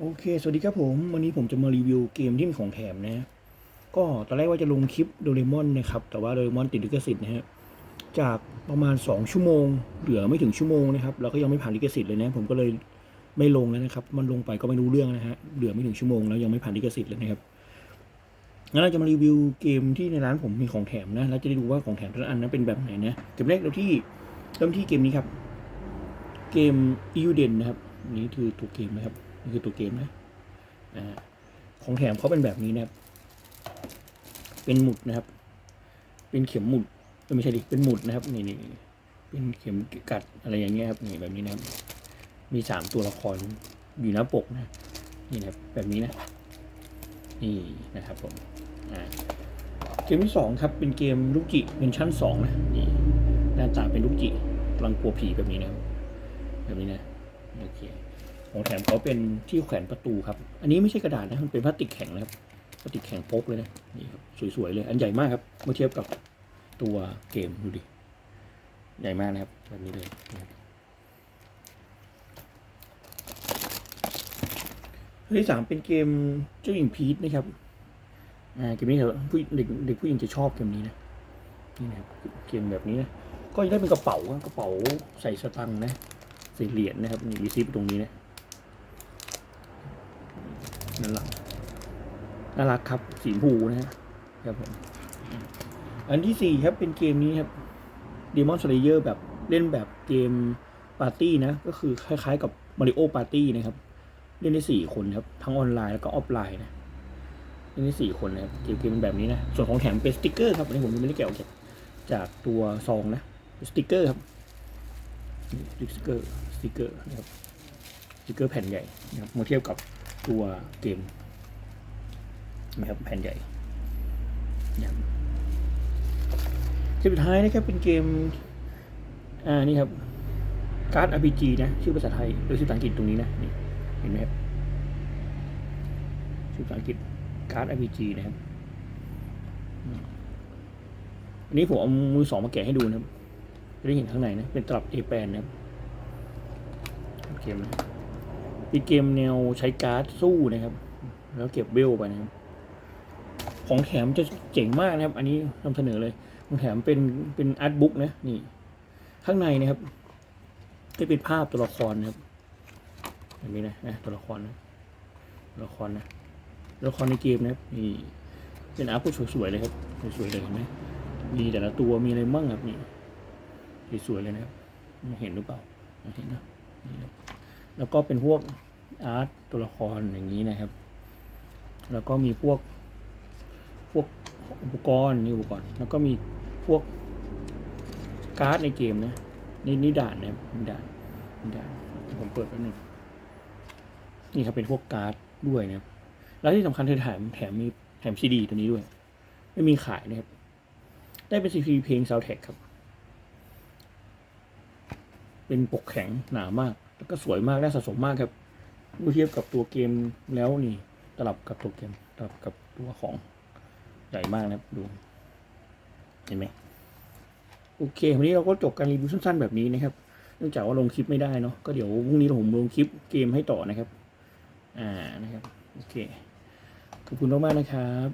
โอเค สวัสดีครับผม วันนี้ผมจะมารีวิวเกมที่มีของแถมนะ ก็ตอนแรกว่าจะลงคลิปโดเรมอนนะครับ แต่ว่าโดเรมอนติดลิขสิทธิ์นะฮะ จากประมาณ 2 ชั่วโมง เหลือไม่ถึงชั่วโมงนะครับแล้วก็ยังไม่ผ่านลิขสิทธิ์เลยนะ ผมก็เลยไม่ลงแล้วนะครับ มันลงไปก็ไม่รู้เรื่องนะฮะ เหลือไม่ถึงชั่วโมงแล้วยังไม่ผ่านลิขสิทธิ์เลยนะครับ งั้นเราจะมารีวิวเกมที่ในร้านผมมีของแถมนะ แล้วจะได้ดูว่าของแถมแต่ละอันนั้นเป็นแบบไหนนะ เกมแรกเราที่เริ่มที่เกมนี้ครับ เกม e u d e n นะครับ นี่คือตัวเกมนะครับ นี่คือตัวเกมนะของแถมเขาเป็นแบบนี้นะครับ เป็นหมุดนะครับ เป็นเข็มหมุดไม่ใช่ดิเป็นหมุดนะครับนี่นี่เป็นเข็มกัดอะไรอย่างเงี้ยครับนี่แบบนี้นะครับ มีสามตัวละครอยู่หน้าปกนะ นี่นะครับแบบนี้นะ นี่นะครับผมเกมที่สองครับ เป็นเกมลูกจิเมนชั่นสองนะนี่หน้าตาเป็นลูกจิกำลังกลัวผีแบบนี้นะครับแบบนี้นะโอเค ของแถมเขาเป็นที่แขวนประตูครับ อันนี้ไม่ใช่กระดาษนะมันเป็นพลาสติกแข็งนะครับพลาสติกแข็งโป๊กเลยนะนี่ครับสวยๆเลยอันใหญ่มากครับเมื่อเทียบกับตัวเกมดูดิใหญ่มากนะครับแบบนี้เลยนะครับเรื่องที่สามเป็นเกมเจ้าหญิงพีทนะครับอ่าเกมนี้เถอะผู้เด็กเด็กผู้หญิงจะชอบเกมนี้นะนี่นะครับเกมแบบนี้นะก็จะได้เป็นกระเป๋ากระเป๋าใส่สตังค์นะใส่เหรียญนะครับมีรีซิปตรงนี้นะ น่ารักน่ารักครับ สีชมพูนะฮะครับผมอันที่สี่ครับเป็นเกมนี้ครับ Demon Slayer แบบเล่นแบบเกมปาร์ตี้นะ ก็คือคล้ายๆกับ Mario Party นะครับ เล่นได้สี่คนครับ ทั้งออนไลน์แล้วก็ออฟไลน์นะเล่นได้สี่คนนะครับเกมเกมเป็นแบบนี้นะ ส่วนของแถมเป็นสติกเกอร์ครับอันนี้ผมยังไม่ได้แกะออกจากจากตัวซองนะสติกเกอร์ครับสติกเกอร์สติกเกอร์นะครับสติกเกอร์แผ่นใหญ่นะครับเมื่อเทียบกับ ตัวเกมนะครับแผ่นใหญ่นะครับเกมสุดท้ายนะครับเป็นเกม อ่า นี่ครับ การ์ด RPG นะ ชื่อภาษาไทยหรือชื่อภาษาอังกฤษตรงนี้นะนี่เห็นไหมครับ ชื่อภาษาอังกฤษการ์ด RPG นะครับอืมอันนี้ผมเอามือสองมาแกะให้ดูนะครับจะได้เห็นข้างในนะ เป็นตลับเอแปนนะครับเกมนะ เป็นเกมแนวใช้การ์ดสู้นะครับ แล้วเก็บเบลไปนะครับ ของแถมจะเจ๋งมากนะครับ อันนี้นำเสนอเลย ของแถมเป็นเป็นอาร์ตบุ๊กนะนี่ ข้างในนะครับจะเป็นภาพตัวละครนะครับแบบนี้นะนะตัวละครนะตัวละครนะตัวละครในเกมนะครับนี่เป็นอาร์ตบุ๊กสวยๆเลยครับสวยๆเลยเห็นไหมมีแต่ละตัวมีอะไรบ้างครับนี่สวยๆเลยนะครับเห็นหรือเปล่าเห็นนะนี่นะแล้วก็เป็นพวก อาร์ตตัวละครอย่างนี้นะครับ แล้วก็มีพวกพวกอุปกรณ์นี่อุปกรณ์ แล้วก็มีพวกการ์ดในเกมนะนี่นี่ด่านนะครับนี่ด่านนี่ด่านผมเปิดแป๊บนึงนี่ครับเป็นพวกการ์ดด้วยนะครับแล้วที่สำคัญคือแถมแถมมีแถมซีดีตัวนี้ด้วย ไม่มีขายนะครับ ได้เป็นซีดีเพลงซาวแท็กครับ เป็นปกแข็งหนามาก แล้วก็สวยมากน่าสะสมมากครับ เมื่อเทียบกับตัวเกมแล้วนี่ตลับกับตัวเกมตลับกับตัวของใหญ่มากนะครับดูเห็นไหมโอเควันนี้เราก็จบการรีวิวสั้นๆแบบนี้นะครับเนื่องจากว่าลงคลิปไม่ได้เนาะก็เดี๋ยวพรุ่งนี้ผมลงคลิปเกมให้ต่อนะครับ อ่านะครับโอเคขอบคุณมากๆนะครับ